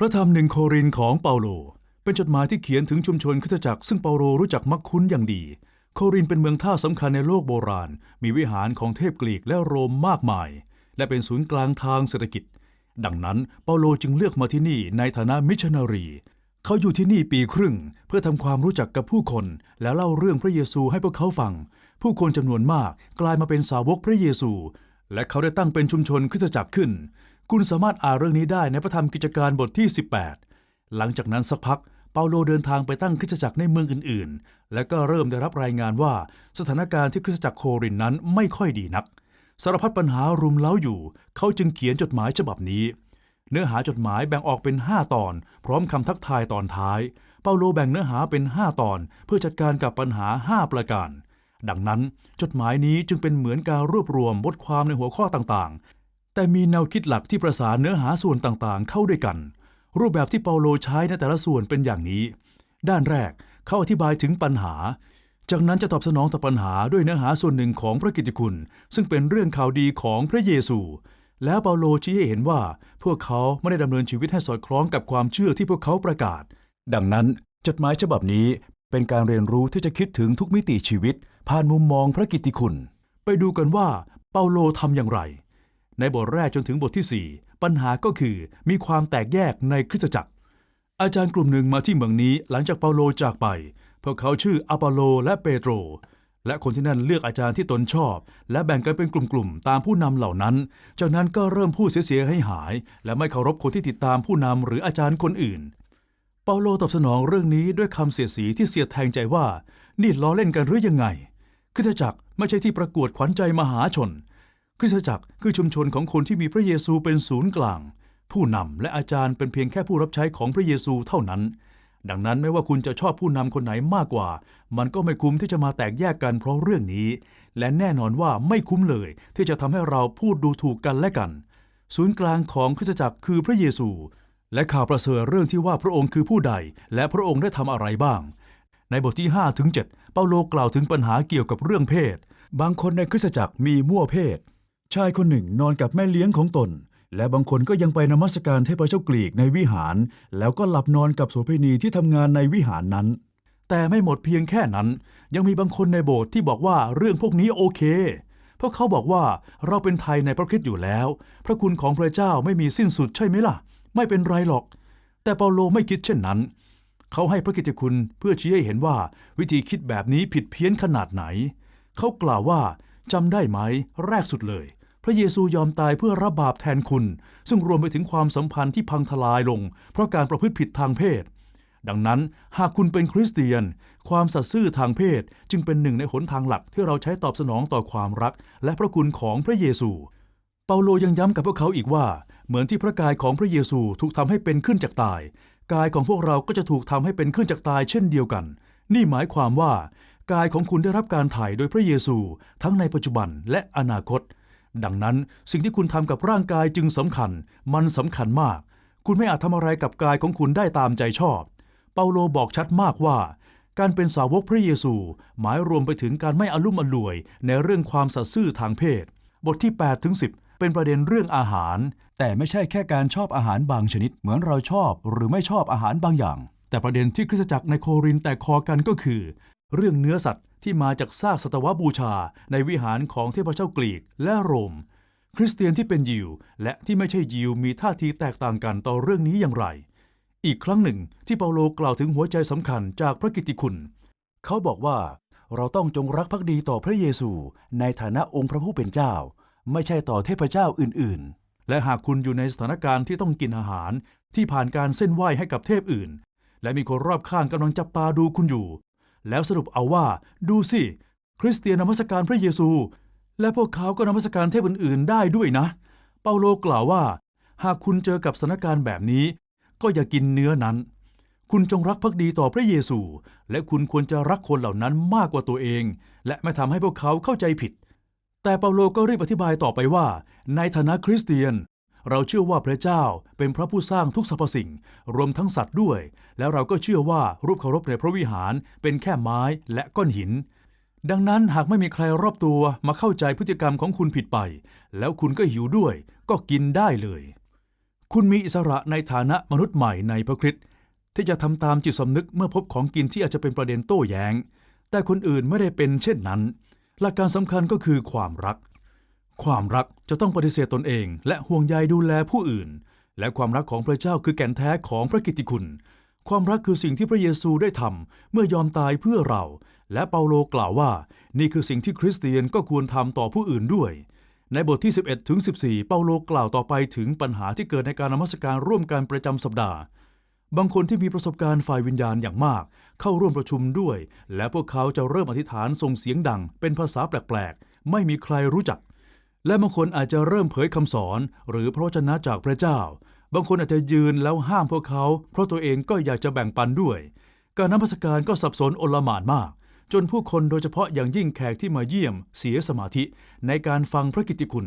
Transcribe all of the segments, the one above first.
พระธรรมหนึ่งโครินของเปาโล เป็นจดหมายที่เขียนถึงชุมชนคริสตจักรซึ่งเปาโลรู้จักมักคุ้นอย่างดี โครินเป็นเมืองท่าสำคัญในโลกโบราณ มีวิหารของเทพกรีกและโรมมากมาย และเป็นศูนย์กลางทางเศรษฐกิจ ดังนั้นเปาโลจึงเลือกมาที่นี่ในฐานะมิชชันนารี เขาอยู่ที่นี่ปีครึ่ง เพื่อทำความรู้จักกับผู้คน และเล่าเรื่องพระเยซูให้พวกเขาฟัง ผู้คนจำนวนมากกลายมาเป็นสาวกพระเยซู และเขาได้ตั้งเป็นชุมชนคริสตจักรขึ้น คุณสามารถอ่านเรื่องนี้ได้ในพระธรรมกิจการบทที่ 18 หลังจากนั้นสักพักเปาโลเดินทางไปตั้งคริสตจักรในเมืองอื่นๆ และก็เริ่มได้รับรายงานว่าสถานการณ์ที่คริสตจักรโครินนั้นไม่ค่อยดีนัก สารพัดปัญหารุมเร้าอยู่ เขาจึงเขียนจดหมายฉบับนี้ เนื้อหาจดหมายแบ่งออกเป็น 5 ตอน พร้อมคำทักทายตอนท้าย เปาโลแบ่งเนื้อหาเป็น 5 ตอน เพื่อจัดการกับปัญหา 5 ประการ ดังนั้นจดหมายนี้จึงเป็นเหมือนการรวบรวมบทความในหัวข้อต่างๆ แต่มีแนวคิดหลักที่ประสานเนื้อหาส่วนต่างๆ เข้าด้วยกัน รูปแบบที่เปาโลใช้ในแต่ละส่วนเป็นอย่างนี้ ด้านแรกเขาอธิบายถึงปัญหา จากนั้นจะตอบสนองต่อปัญหาด้วยเนื้อหาส่วนหนึ่งของพระกิตติคุณ ซึ่งเป็นเรื่องข่าวดีของพระเยซู แล้วเปาโลชี้ให้เห็นว่า พวกเขาไม่ได้ดำเนินชีวิตให้สอดคล้องกับความเชื่อที่พวกเขาประกาศ ดังนั้นจดหมายฉบับนี้เป็นการเรียนรู้ที่จะคิดถึงทุกมิติชีวิต ผ่านมุมมองพระกิตติคุณ ไปดูกันว่าเปาโลทำอย่างไร ในบทแรกจนถึงบทที่ 4 ปัญหาก็คือมีความแตกแยกในคริสตจักร อาจารย์กลุ่มหนึ่งมาที่เมืองนี้หลังจากเปาโลจากไป พวกเขาชื่ออาปอลโลและเปโตร และคนที่นั่นเลือกอาจารย์ที่ตนชอบ และแบ่งกันเป็นกลุ่มๆตามผู้นำเหล่านั้น จากนั้นก็เริ่มพูดเสียๆให้หาย และไม่เคารพคนที่ติดตามผู้นำหรืออาจารย์คนอื่น เปาโลตอบสนองเรื่องนี้ด้วยคำเสียดสีที่เสียดแทงใจว่า นี่ล้อเล่นกันหรือยังไงคริสตจักรไม่ใช่ที่ประกวดขวัญใจมหาชน คริสตจักรคือชุมชนของคนที่มีพระเยซูเป็นศูนย์กลาง ผู้นำและอาจารย์เป็นเพียงแค่ผู้รับใช้ของพระเยซูเท่านั้น ดังนั้นไม่ว่าคุณจะชอบผู้นำคนไหนมากกว่า มันก็ไม่คุ้มที่จะมาแตกแยกกันเพราะเรื่องนี้ และแน่นอนว่าไม่คุ้มเลยที่จะทำให้เราพูดดูถูกกันและกัน ศูนย์กลางของคริสตจักรคือพระเยซู และข่าวประเสริฐเรื่องที่ว่าพระองค์คือผู้ใด และพระองค์ได้ทำอะไรบ้าง ในบทที่5ถึง7เปาโลกล่าวถึงปัญหาเกี่ยวกับเรื่องเพศ บางคนในคริสตจักรมีมั่วเพศ ชายคนหนึ่งนอนกับแม่เลี้ยงของตน และบางคนก็ยังไปนมัสการเทพเจ้ากรีกในวิหาร แล้วก็หลับนอนกับโสเภณีที่ทำงานในวิหารนั้น แต่ไม่หมดเพียงแค่นั้น ยังมีบางคนในโบสถ์ที่บอกว่าเรื่องพวกนี้โอเค เพราะเขาบอกว่าเราเป็นไทยในพระคริสต์อยู่แล้ว พระคุณของพระเจ้าไม่มีสิ้นสุดใช่ไหมล่ะ ไม่เป็นไรหรอก แต่เปาโลไม่คิดเช่นนั้น เขาให้พระกิตติคุณเพื่อชี้ให้เห็นว่าวิธีคิดแบบนี้ผิดเพี้ยนขนาดไหน เขากล่าวว่าจำได้ไหมแรกสุดเลย พระเยซูยอมตายเพื่อรับบาปแทนคุณ ซึ่งรวมไปถึงความสัมพันธ์ที่พังทลายลง เพราะการประพฤติผิดทางเพศ ดังนั้นหากคุณเป็นคริสเตียน ความสัตย์ซื่อทางเพศจึงเป็นหนึ่งในหนทางหลักที่เราใช้ตอบสนองต่อความรัก และพระคุณของพระเยซู เปาโลยังย้ำกับพวกเขาอีกว่า เหมือนที่พระกายของพระเยซูถูกทำให้เป็นขึ้นจากตาย กายของพวกเราก็จะถูกทำให้เป็นขึ้นจากตายเช่นเดียวกัน นี่หมายความว่ากายของคุณได้รับการถ่ายโดยพระเยซู ทั้งในปัจจุบันและอนาคต ดังนั้นสิ่งที่คุณทำกับร่างกายจึงสำคัญ มันสำคัญมาก คุณไม่อาจทำอะไรกับกายของคุณได้ตามใจชอบ เปาโลบอกชัดมากว่า การเป็นสาวกพระเยซู หมายรวมไปถึงการไม่อลุ่มอล่วย ในเรื่องความสัตย์ซื่อทางเพศ บทที่8ถึง10 เป็นประเด็นเรื่องอาหาร แต่ไม่ใช่แค่การชอบอาหารบางชนิด เหมือนเราชอบหรือไม่ชอบอาหารบางอย่าง แต่ประเด็นที่คริสตจักรในโครินแตกคอกันก็คือ เรื่องเนื้อสัตว์ที่มาจากซากสัตวบูชาในวิหารของเทพเจ้ากรีกและโรม คริสเตียนที่เป็นยิว และที่ไม่ใช่ยิวมีท่าทีแตกต่างกันต่อเรื่องนี้อย่างไร อีกครั้งหนึ่งที่เปาโลกล่าวถึงหัวใจสำคัญจากพระกิตติคุณ เขาบอกว่าเราต้องจงรักภักดีต่อพระเยซู ในฐานะองค์พระผู้เป็นเจ้า ไม่ใช่ต่อเทพเจ้าอื่นๆ และหากคุณอยู่ในสถานการณ์ที่ต้องกินอาหารที่ผ่านการเส้นไหว้ให้กับเทพอื่น และมีคนรอบข้างกำลังจับตาดูคุณอยู่ แล้วสรุปเอาว่า ดูสิ คริสเตียนนมัสการพระเยซู และพวกเขาก็นมัสการเทพอื่น ๆ ได้ด้วยนะ เปาโลกล่าวว่า หากคุณเจอกับสถานการณ์แบบนี้ ก็อย่ากินเนื้อนั้น คุณจงรักภักดีต่อพระเยซู และคุณควรจะรักคนเหล่านั้นมากกว่าตัวเอง และไม่ทำให้พวกเขาเข้าใจผิด แต่เปาโลก็รีบอธิบายต่อไปว่า ในฐานะคริสเตียน เราเชื่อว่าพระเจ้าเป็นพระผู้สร้างทุกสรรพสิ่ง รวมทั้งสัตว์ด้วย แล้วเราก็เชื่อว่ารูปเคารพในพระวิหารเป็นแค่ไม้และก้อนหิน ดังนั้นหากไม่มีใครรอบตัวมาเข้าใจพฤติกรรมของคุณผิดไป แล้วคุณก็หิวด้วย ก็กินได้เลย คุณมีอิสระในฐานะมนุษย์ใหม่ในพระคริสต์ที่จะทำตามจิตสำนึกเมื่อพบของกินที่อาจจะเป็นประเด็นโต้แย้ง แต่คนอื่นไม่ได้เป็นเช่นนั้น หลักการสำคัญก็คือความรัก ความรักจะต้องปฏิเสธตนเอง และห่วงใยดูแลผู้อื่น และความรักของพระเจ้าคือแก่นแท้ของพระกิตติคุณ ความรักคือสิ่งที่พระเยซูได้ทำเมื่อยอมตายเพื่อเรา และเปาโลกล่าวว่า นี่คือสิ่งที่คริสเตียนก็ควรทำต่อผู้อื่นด้วย ในบทที่ 11ถึง14 เปาโลกล่าวต่อไปถึงปัญหาที่เกิดในการนมัสการร่วมกันประจำสัปดาห์บางคนที่มีประสบการณ์ฝ่ายวิญญาณอย่างมาก เข้าร่วมประชุมด้วย และพวกเขาจะเริ่มอธิษฐานส่งเสียงดัง เป็นภาษาแปลกๆ ไม่มีใครรู้จัก และบางคนอาจจะเริ่มเผยคำสอน หรือพระวจนะจากพระเจ้า บางคนอาจจะยืนแล้วห้ามพวกเขา เพราะตัวเองก็อยากจะแบ่งปันด้วย การนมัสการก็สับสนโอลหม่านมาก จนผู้คนโดยเฉพาะอย่างยิ่งแขกที่มาเยี่ยม เสียสมาธิในการฟังพระกิตติคุณ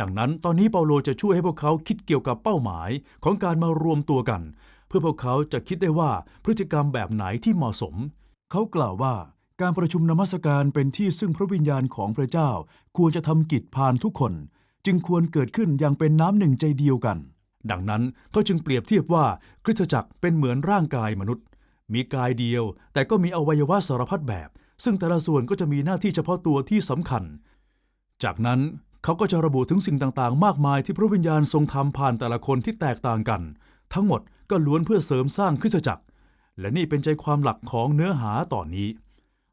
ดังนั้นตอนนี้เปาโลจะช่วยให้พวกเขาคิดเกี่ยวกับเป้าหมายของการมารวมตัวกัน เพื่อพวกเขาจะคิดได้ว่าพฤติกรรมแบบไหนที่เหมาะสม เขากล่าวว่า การประชุมนมัสการเป็นที่ซึ่งพระวิญญาณของพระเจ้าควรจะทำกิจผ่านทุกคน จึงควรเกิดขึ้นอย่างเป็นน้ำหนึ่งใจเดียวกัน ดังนั้นเขาจึงเปรียบเทียบว่าคริสตจักรเป็นเหมือนร่างกายมนุษย์ มีกายเดียว แต่ก็มีอวัยวะสารพัดแบบ ซึ่งแต่ละส่วนก็จะมีหน้าที่เฉพาะตัวที่สำคัญ จากนั้นเขาก็จะระบุถึงสิ่งต่างๆ มากมายที่พระวิญญาณทรงทำผ่านแต่ละคนที่แตกต่างกัน ทั้งหมดก็ล้วนเพื่อเสริมสร้างคริสตจักร และนี่เป็นใจความหลักของเนื้อหาตอนนี้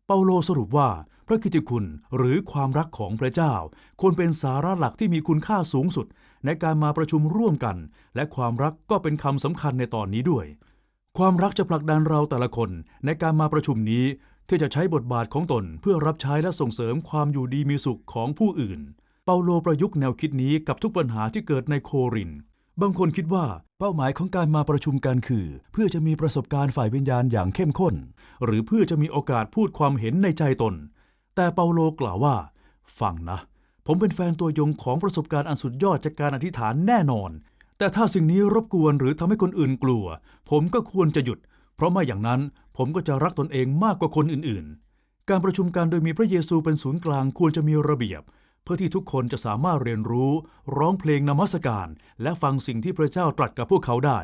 เปาโลสรุปว่าพระกิติคุณหรือความรักของพระเจ้า ควรเป็นสาระหลักที่มีคุณค่าสูงสุด ในการมาประชุมร่วมกัน และความรักก็เป็นคำสำคัญในตอนนี้ด้วย ความรักจะผลักดันเราแต่ละคนในการมาประชุมนี้ที่จะใช้บทบาทของตนเพื่อรับใช้และส่งเสริมความอยู่ดีมีสุขของผู้อื่น เปาโลประยุกต์แนวคิดนี้กับทุกปัญหาที่เกิดในโคริน บางคนคิดว่าเป้าหมายของการมาประชุมกันคือ เพื่อจะมีประสบการณ์ฝ่ายวิญญาณอย่างเข้มข้น หรือเพื่อจะมีโอกาสพูดความเห็นในใจตน แต่เปาโลกล่าวว่า ฟังนะ ผมเป็นแฟนตัวยงของประสบการณ์อันสุดยอดจากการอธิษฐานแน่นอน แต่ถ้าสิ่งนี้รบกวนหรือทำให้คนอื่นกลัว ผมก็ควรจะหยุด เพราะไม่อย่างนั้นผมก็จะรักตนเองมากกว่าคนอื่นๆ การประชุมกันโดยมีพระเยซูเป็นศูนย์กลางควรจะมีระเบียบ พื่อที่ทุกคนจะสามารถเรียนรู้ ร้องเพลงนมัสการ และฟังสิ่งที่พระเจ้าตรัสกับพวกเขาได้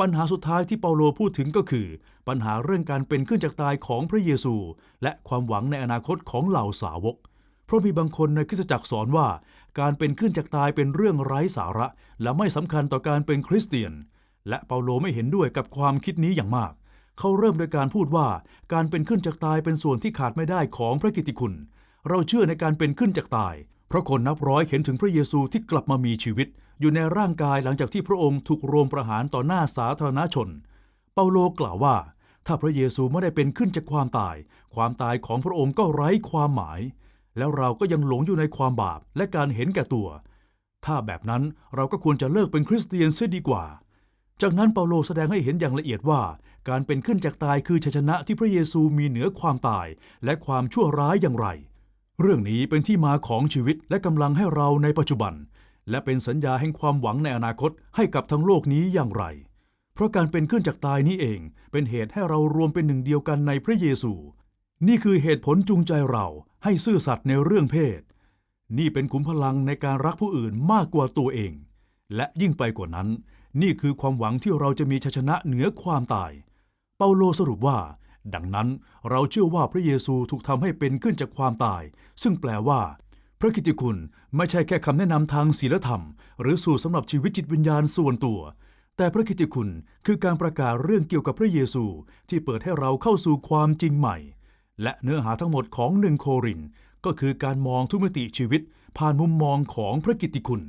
ปัญหาสุดท้ายที่เปาโลพูดถึงก็คือ ปัญหาเรื่องการเป็นขึ้นจากตายของพระเยซู และความหวังในอนาคตของเหล่าสาวก เพราะมีบางคนในคริสตจักรสอนว่า การเป็นขึ้นจากตายเป็นเรื่องไร้สาระ และไม่สำคัญต่อการเป็นคริสเตียน และเปาโลไม่เห็นด้วยกับความคิดนี้อย่างมาก เขาเริ่มโดยการพูดว่า การเป็นขึ้นจากตายเป็นส่วนที่ขาดไม่ได้ของพระกิตติคุณ เราเชื่อในการเป็นขึ้นจากตาย เพราะคนนับร้อยเห็นถึงพระเยซูที่กลับมามีชีวิต อยู่ในร่างกายหลังจากที่พระองค์ถูกโรมประหารต่อหน้าสาธารณชน เปาโลกล่าวว่า ถ้าพระเยซูไม่ได้เป็นขึ้นจากความตาย ความตายของพระองค์ก็ไร้ความหมาย แล้วเราก็ยังหลงอยู่ในความบาปและการเห็นแก่ตัว ถ้าแบบนั้นเราก็ควรจะเลิกเป็นคริสเตียนเสียดีกว่าจากนั้นเปาโลแสดงให้เห็นอย่างละเอียดว่า การเป็นขึ้นจากตายคือชัยชนะที่พระเยซูมีเหนือความตาย และความชั่วร้ายอย่างไร เรื่องนี้เป็นที่มาของชีวิตและกำลังให้เราในปัจจุบัน และเป็นสัญญาแห่งความหวังในอนาคตให้กับทั้งโลกนี้อย่างไร เพราะการเป็นขึ้นจากตายนี้เองเป็นเหตุให้เรารวมเป็นหนึ่งเดียวกันในพระเยซู นี่คือเหตุผลจูงใจเราให้ซื่อสัตย์ในเรื่องเพศ นี่เป็นขุมพลังในการรักผู้อื่นมากกว่าตัวเอง และยิ่งไปกว่านั้น นี่คือความหวังที่เราจะมีชัยชนะเหนือความตาย เปาโลสรุปว่า ดังนั้นเราเชื่อว่าพระเยซูถูกทำให้เป็นขึ้นจากความตาย ซึ่งแปลว่า พระกิตติคุณไม่ใช่แค่คำแนะนำทางศีลธรรม หรือสูตรสำหรับชีวิตจิตวิญญาณส่วนตัว แต่พระกิตติคุณคือการประกาศเรื่องเกี่ยวกับพระเยซูที่เปิดให้เราเข้าสู่ความจริงใหม่ และเนื้อหาทั้งหมดของหนึ่งโครินก็คือการมองทุกมิติชีวิต ผ่านมุมมองของพระกิตติคุณ